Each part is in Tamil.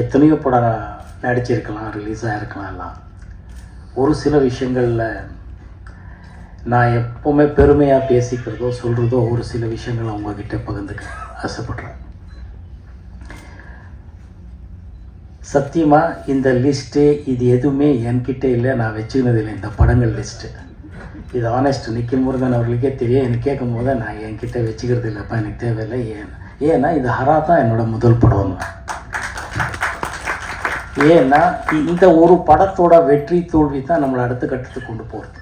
எத்தனையோ படம் நடிச்சிருக்கலாம் ரிலீஸ் ஆகிருக்கலாம் எல்லாம். ஒரு சில விஷயங்களில் நான் எப்போவுமே பெருமையாக பேசிக்கிறதோ சொல்கிறதோ ஒரு சில விஷயங்களை உங்ககிட்ட பகிர்ந்துக்க ஆசைப்பட்றேன். சத்தியமாக இந்த லிஸ்ட்டு இது எதுவுமே என்கிட்ட இல்லை நான் வச்சுக்கினது இல்லை இந்த படங்கள் லிஸ்ட்டு இது ஆனஸ்ட் நிக்கில் முருகன் அவர்களுக்கே தெரியும். எனக்கு கேட்கும் போது நான் என்கிட்ட வச்சுக்கிறது இல்லைப்பா எனக்கு தேவையில்லை. ஏன் ஏன்னா இது ஹரா தான் என்னோடய முதல் படம் ஏன்னா இந்த ஒரு படத்தோட வெற்றி தோல்வி தான் நம்மளை அடுத்த கட்டத்துக்கு கொண்டு போகிறது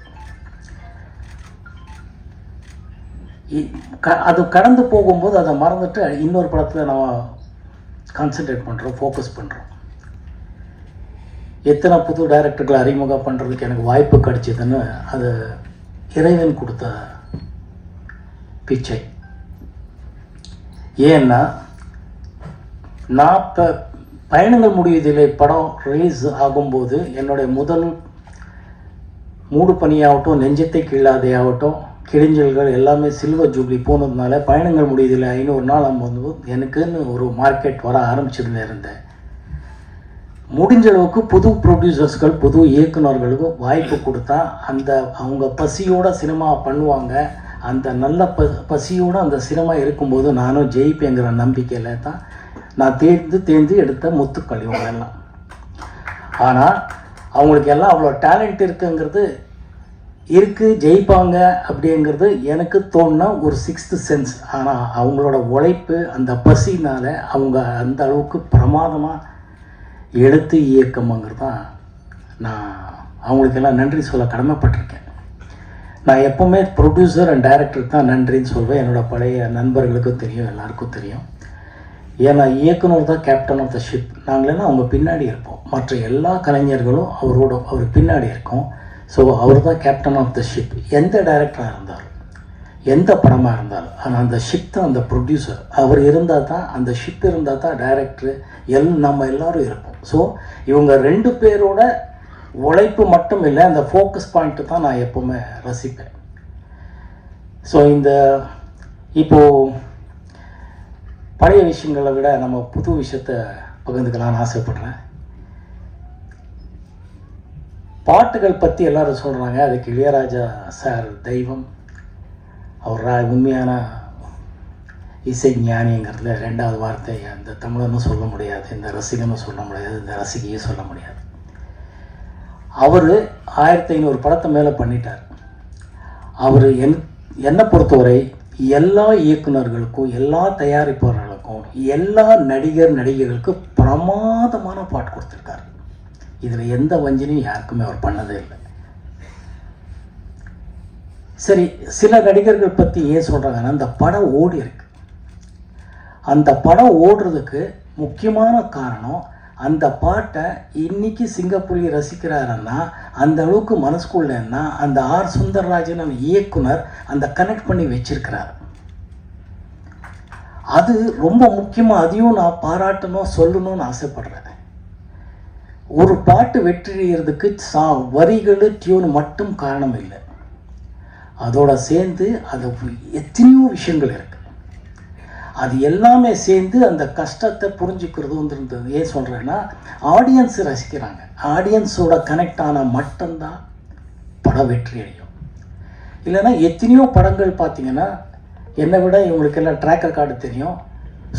இ- க- அது கடந்து போகும்போது அதை மறந்துட்டு இன்னொரு படத்தில் நம்ம கான்சென்ட்ரேட் பண்ணுறோம் ஃபோக்கஸ் பண்ணுறோம் எத்தனை புது டைரக்டர்களை அறிமுகம் பண்ணுறதுக்கு எனக்கு வாய்ப்பு கிடைச்சதுன்னு அது இறைவன் கொடுத்த பிச்சை. ஏன்னா நான் இப்போ பயணங்கள் முடிவதில்லை படம் ரிலீஸ் ஆகும்போது என்னுடைய முதல் மூடு பணியாகட்டும் நெஞ்சத்தை கீழாதே ஆகட்டும் கிழிஞ்சல்கள் எல்லாமே சில்வர் ஜூப்ளி போனதுனால பயணங்கள் முடியதில்லை ஐநூறு நாள் வந்து எனக்குன்னு ஒரு மார்க்கெட் வர ஆரம்பிச்சிருந்தேன் இருந்தேன் முடிஞ்ச அளவுக்கு புது ப்ரொடியூசர்ஸ்கள் புது இயக்குனர்களுக்கு வாய்ப்பு கொடுத்தா அந்த அவங்க பசியோட சினிமா பண்ணுவாங்க. அந்த நல்ல ப பசியோட அந்த சினிமா இருக்கும்போது நானும் ஜெயிப்பேங்கிற நம்பிக்கையில் தான் நான் தேர்ந்து தேர்ந்து எடுத்த முத்துக்கள் இவங்க எல்லாம் ஆனால் அவங்களுக்கு எல்லாம் அவ்வளோ டேலண்ட் இருக்குங்கிறது இருக்குது ஜெயிப்பாங்க அப்படிங்கிறது எனக்கு தோணுன ஒரு சிக்ஸ்த்து சென்ஸ் ஆனால் அவங்களோட உழைப்பு அந்த பசினால் அவங்க அந்த அளவுக்கு பிரமாதமாக எடுத்து இயக்கமாங்கிறது தான் நான் அவங்களுக்கெல்லாம் நன்றி சொல்ல கடமைப்பட்டிருக்கேன். நான் எப்போவுமே ப்ரொடியூசர் அண்ட் டைரக்டருக்கு தான் நன்றின்னு சொல்வேன். என்னோட பழைய நண்பர்களுக்கும் தெரியும் எல்லாருக்கும் தெரியும். ஏன்னா இயக்குனர் தான் கேப்டன் ஆஃப் த ஷிப் நாங்களேனா அவங்க பின்னாடி இருப்போம். மற்ற எல்லா கலைஞர்களும் அவரோட அவர் பின்னாடி இருக்கோம். ஸோ அவர் தான் கேப்டன் ஆஃப் த ஷிப் எந்த டைரக்டராக இருந்தாலும் எந்த படமாக இருந்தாலும் ஆனால் அந்த ஷிப் தான் அந்த ப்ரொடியூசர் அவர் இருந்தால் தான் அந்த ஷிப் இருந்தால் தான் டைரக்டரு எல் நம்ம எல்லோரும் இருப்போம். ஸோ இவங்க ரெண்டு பேரோட உழைப்பு மட்டும் இல்லை அந்த ஃபோக்கஸ் பாயிண்ட்டு தான் நான் எப்போவுமே ரசிப்பேன். ஸோ இந்த இப்போது பழைய விஷயங்களை விட நம்ம புது விஷயத்த பகிர்ந்துக்கலாம்னு ஆசைப்படுறேன். பாட்டுகள் பற்றி எல்லாரும் சொல்கிறாங்க அதுக்கு இளையராஜா சார் தெய்வம் அவர் ரா- உண்மையான இசை ஞானிங்கிறதுல ரெண்டாவது வார்த்தை அந்த தமிழனும் சொல்ல முடியாது இந்த ரசிகனும் சொல்ல முடியாது இந்த ரசிகையும் சொல்ல முடியாது. அவர் ஆயிரத்தி ஐநூறு படத்தை மேலே பண்ணிட்டார். அவர் என் என்னை பொறுத்தவரை எல்லா இயக்குனர்களுக்கும் எல்லா இருக்கும். எல்லா நடிகர் நடிகைகளுக்கு பிரமாதமான பாட்டு கொடுத்துருக்காரு. இதில் எந்த வஞ்சனையும் யாருக்குமே அவர் பண்ணதே இல்லை. சரி சில நடிகர்கள் பற்றி ஏன் சொல்கிறாங்கன்னா அந்த படம் ஓடி இருக்கு. அந்த படம் ஓடுறதுக்கு முக்கியமான காரணம் அந்த பாட்டை இன்னைக்கு சிங்கப்பூரில் ரசிக்கிறாருன்னா அந்த அளவுக்கு மனசுக்குள்ளேன்னா அந்த ஆர் சுந்தரராஜன் இயக்குனர் அந்த கனெக்ட் பண்ணி வச்சிருக்கிறார். அது ரொம்ப முக்கியமாக அதையும் நான் பாராட்டணும் சொல்லணும்னு ஆசைப்படுறேன். ஒரு பாட்டு வெற்றியறதுக்கு சா வரிகள் டியூன் மட்டும் காரணம் இல்லை. அதோட சேர்ந்து அது எத்தனையோ விஷயங்கள் இருக்கு. அது எல்லாமே சேர்ந்து அந்த கஷ்டத்தை புரிஞ்சுக்கிறதுன்றது ஏன் சொல்கிறேன்னா ஆடியன்ஸ் ரசிக்கிறாங்க. ஆடியன்ஸோட கனெக்ட் ஆனால் மட்டும்தான் படம் வெற்றி அடையும். இல்லைன்னா எத்தனையோ படங்கள் பார்த்தீங்கன்னா என்னை விட இவங்களுக்கெல்லாம் ட்ராக் ரெக்கார்டு தெரியும்.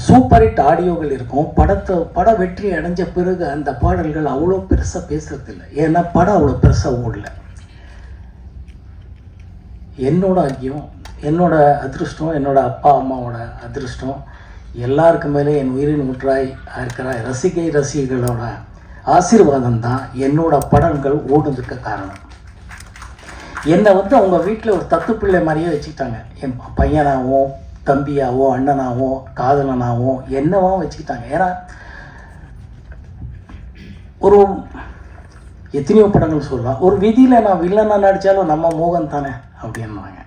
சூப்பர் ஹிட் ஆடியோகள் இருக்கும். படத்தை பட வெற்றி அடைஞ்ச பிறகு அந்த பாடல்கள் அவ்வளோ பெருசாக பேசுறதில்ல. ஏன்னா படம் அவ்வளோ பெருசாக ஓடல. என்னோட ஐயம் என்னோட அதிருஷ்டம் என்னோட அப்பா அம்மாவோட அதிருஷ்டம் எல்லாருக்கு மேலே என் உயிரின் முற்றாய் இருக்கிற ரசிகை ரசிகைகளோட ஆசீர்வாதம் தான் என்னோட படங்கள் ஓடுறதுக்கு காரணம். என்னை வந்து அவங்க வீட்டில் ஒரு தத்து பிள்ளை மாதிரியே வச்சுக்கிட்டாங்க. என் பையனாகவும் தம்பியாவோ அண்ணனாகவோ காதலனாவோ என்னவோ வச்சுக்கிட்டாங்க. ஏன்னா ஒரு எத்தனையோ படங்கள் சொல்லலாம். ஒரு விதியில் நான் வில்லனாக நடித்தாலும் நம்ம மோகன் தானே அப்படின்னாங்க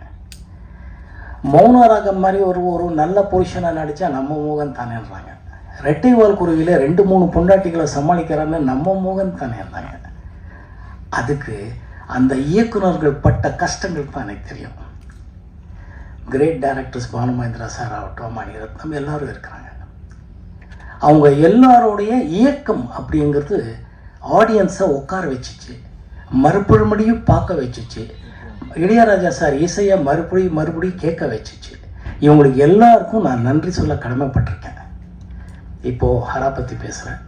மௌன ராகம் மாதிரி ஒரு ஒரு நல்ல புருஷனாக நடித்தா நம்ம மோகன் தானேன்றாங்க. ரெட்டை வால் குருவியில் ரெண்டு மூணு பொண்டாட்டிகளை சமாளிக்கிறாங்க நம்ம மோகன் தானே இருந்தாங்க அதுக்கு அந்த இயக்குனர்கள் பட்ட கஷ்டங்கள் தான் எனக்கு தெரியும். Great directors Balu Mahendra sir ஆகட்டும் மணிரத்னம் எல்லாரும் இருக்கிறாங்க. அவங்க எல்லாரோடைய இயக்கம் அப்படிங்கிறது ஆடியன்ஸை உட்கார வச்சுச்சு மறுபடியும் பார்க்க வச்சுச்சு. இளையராஜா சார் இசையை மறுபடியும் மறுபடியும் கேட்க வச்சுச்சு. இவங்களுக்கு எல்லாருக்கும் நான் நன்றி சொல்ல கடமைப்பட்டிருக்கேன். இப்போது ஹரா பற்றி பேசுகிறேன்